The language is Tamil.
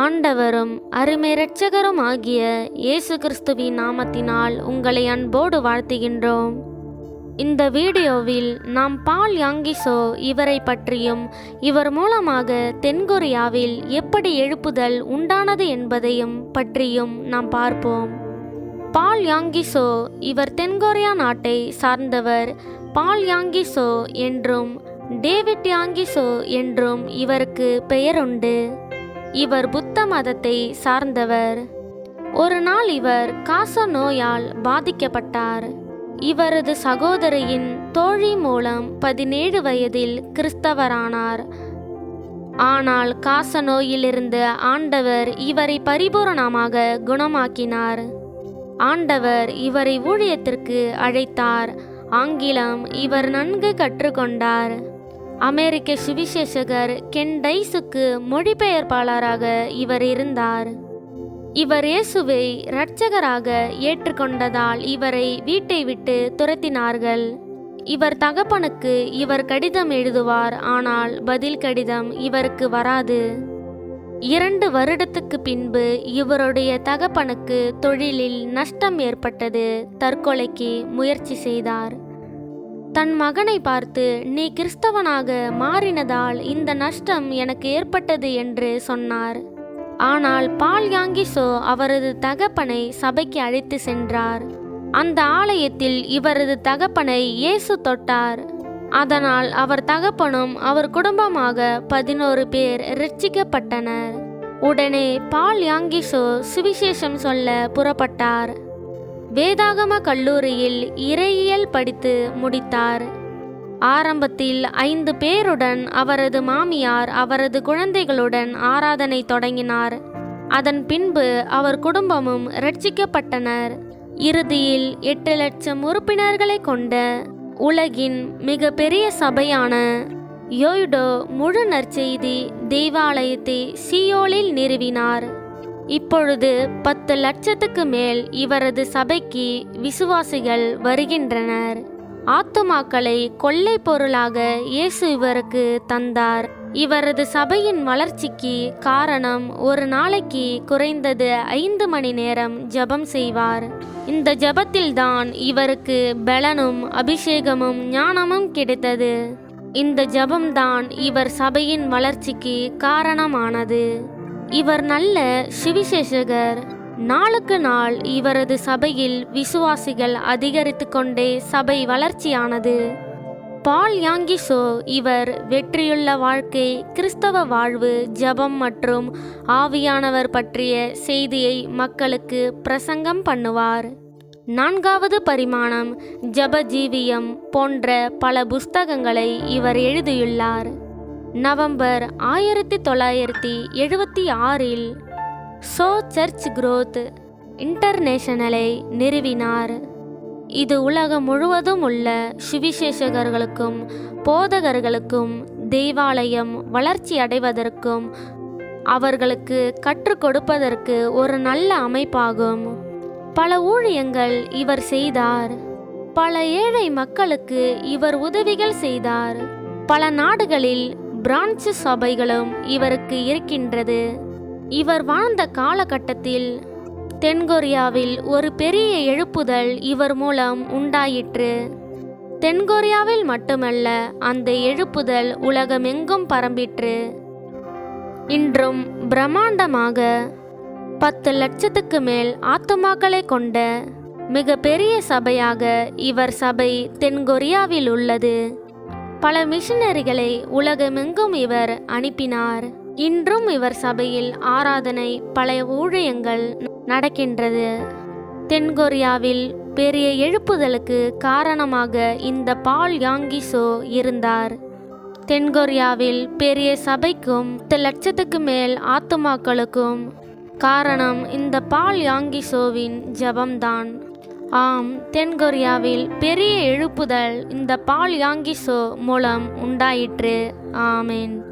ஆண்டவரும் அருமை இரட்சகரும் ஆகிய இயேசு கிறிஸ்துவின் நாமத்தினால் உங்களை அன்போடு வாழ்த்துகின்றோம். இந்த வீடியோவில் நாம் பால் யாங்கிசோ இவரை பற்றியும் இவர் மூலமாக தென்கொரியாவில் எப்படி எழுப்புதல் உண்டானது என்பதையும் பற்றியும் நாம் பார்ப்போம். பால் யாங்கிசோ இவர் தென்கொரியா நாட்டை சார்ந்தவர். பால் யாங்கிசோ என்றும் டேவிட் யாங்கிசோ என்றும் இவருக்கு பெயருண்டு. இவர் புத்த மதத்தை சார்ந்தவர். ஒரு நாள் இவர் காச நோயால் பாதிக்கப்பட்டார். இவரது சகோதரியின் தோழி மூலம் பதினேழு வயதில் கிறிஸ்தவரானார். ஆனால் காச நோயிலிருந்து ஆண்டவர் இவரை பரிபூரணமாக குணமாக்கினார். ஆண்டவர் இவரை ஊழியத்திற்கு அழைத்தார். ஆங்கிலம் இவர் நன்கு கற்றுக்கொண்டார். அமெரிக்க சுவிசேஷகர் கென் டைஸுக்கு மொழிபெயர்ப்பாளராக இவர் இருந்தார். இவர் இயேசுவை இரட்சகராக ஏற்றுக்கொண்டதால் இவரை வீட்டை விட்டு துரத்தினார்கள். இவர் தகப்பனுக்கு இவர் கடிதம் எழுதுவார் ஆனால் பதில் கடிதம் இவருக்கு வராது. இரண்டு வருடத்துக்கு பின்பு இவருடைய தகப்பனுக்கு தொழிலில் நஷ்டம் ஏற்பட்டது. தற்கொலைக்கு முயற்சி செய்தார். தன் மகனை பார்த்து நீ கிறிஸ்தவனாக மாறினதால் இந்த நஷ்டம் எனக்கு ஏற்பட்டது என்று சொன்னார். ஆனால் பால் யாங்கிசோ அவரது தகப்பனை சபைக்கு அழைத்து சென்றார். அந்த ஆலயத்தில் இவரது தகப்பனை இயேசு தொட்டார். அதனால் அவர் தகப்பனும் அவர் குடும்பமாக பதினோரு பேர் ரட்சிக்கப்பட்டனர் உடனே பால் யாங்கிசோ சுவிசேஷம் சொல்ல புறப்பட்டார். வேதாகம கல்லூரியில் இறையியல் படித்து முடித்தார். ஆரம்பத்தில் ஐந்து பேருடன் அவரது மாமியார் அவரது குழந்தைகளுடன் ஆராதனை தொடங்கினார். அதன் பின்பு அவர் குடும்பமும் ரட்சிக்கப்பட்டனர். இறுதியில் எட்டு லட்சம் உறுப்பினர்களை கொண்ட உலகின் மிக பெரிய சபையான யோய்டோ முழு நற்செய்தி தெய்வாலயத்தை சியோலில் நிறுவினார். இப்பொழுது பத்து லட்சத்துக்கு மேல் இவரது சபைக்கு விசுவாசிகள் வருகின்றனர். ஆத்துமாக்களை கொள்ளை பொருளாக இயேசு இவருக்கு தந்தார். இவரது சபையின் வளர்ச்சிக்கு காரணம் ஒரு நாளைக்கு குறைந்தது ஐந்து மணி நேரம் ஜெபம் செய்வார். இந்த ஜெபத்தில்தான் இவருக்கு பலனும் அபிஷேகமும் ஞானமும் கிடைத்தது. இந்த ஜெபம்தான் இவர் சபையின் வளர்ச்சிக்கு காரணமானது. இவர் நல்ல சுவிசேஷகர். நாளுக்கு நாள் இவரது சபையில் விசுவாசிகள் அதிகரித்து கொண்டே சபை வளர்ச்சியானது. பால் யாங்கிசோ இவர் வெற்றியுள்ள வாழ்க்கை கிறிஸ்தவ வாழ்வு ஜபம் மற்றும் ஆவியானவர் பற்றிய செய்தியை மக்களுக்கு பிரசங்கம் பண்ணுவார். நான்காவது பரிமாணம் ஜபஜீவியம் போன்ற பல புஸ்தகங்களை இவர் எழுதியுள்ளார். நவம்பர் ஆயிரத்தி தொள்ளாயிரத்தி எழுபத்தி ஆறில் சோ சர்ச் குரோத் இன்டர்நேஷனலை நிறுவினார். இது உலகம் முழுவதும் உள்ள சுவிசேஷகர்களுக்கும் போதகர்களுக்கும் தெய்வாலயம் வளர்ச்சி அடைவதற்கும் அவர்களுக்கு கற்றுக் கொடுப்பதற்கு ஒரு நல்ல அமைப்பாகும். பல ஊழியங்கள் இவர் செய்தார். பல ஏழை மக்களுக்கு இவர் உதவிகள் செய்தார். பல நாடுகளில் பிரான்ச் சபைகளும் இவருக்கு இருக்கின்றது. இவர் வாழ்ந்த காலகட்டத்தில் தென்கொரியாவில் ஒரு பெரிய எழுப்புதல் இவர் மூலம் உண்டாயிற்று. தென்கொரியாவில் மட்டுமல்ல அந்த எழுப்புதல் உலகமெங்கும் பரம்பிற்று. இன்றும் பிரம்மாண்டமாக பத்து லட்சத்துக்கு மேல் ஆத்துமாக்களை கொண்ட மிக பெரிய சபையாக இவர் சபை தென்கொரியாவில் உள்ளது. பல மிஷினரிகளை உலகமெங்கும் இவர் அனுப்பினார். இன்றும் இவர் சபையில் ஆராதனை பழைய ஊழியங்கள் நடக்கின்றது. தென்கொரியாவில் பெரிய எழுப்புதலுக்கு காரணமாக இந்த பால் யாங்கிசோ இருந்தார். தென்கொரியாவில் பெரிய சபைக்கும் பத்து லட்சத்துக்கு மேல் ஆத்துமாக்களுக்கும் காரணம் இந்த பால் யாங்கிசோவின் ஜபம்தான். ஆம் தென்கொரியாவில் பெரிய எழுப்புதல் இந்த பால் யாங்கிசோ மூலம் உண்டாயிற்று. ஆமேன்.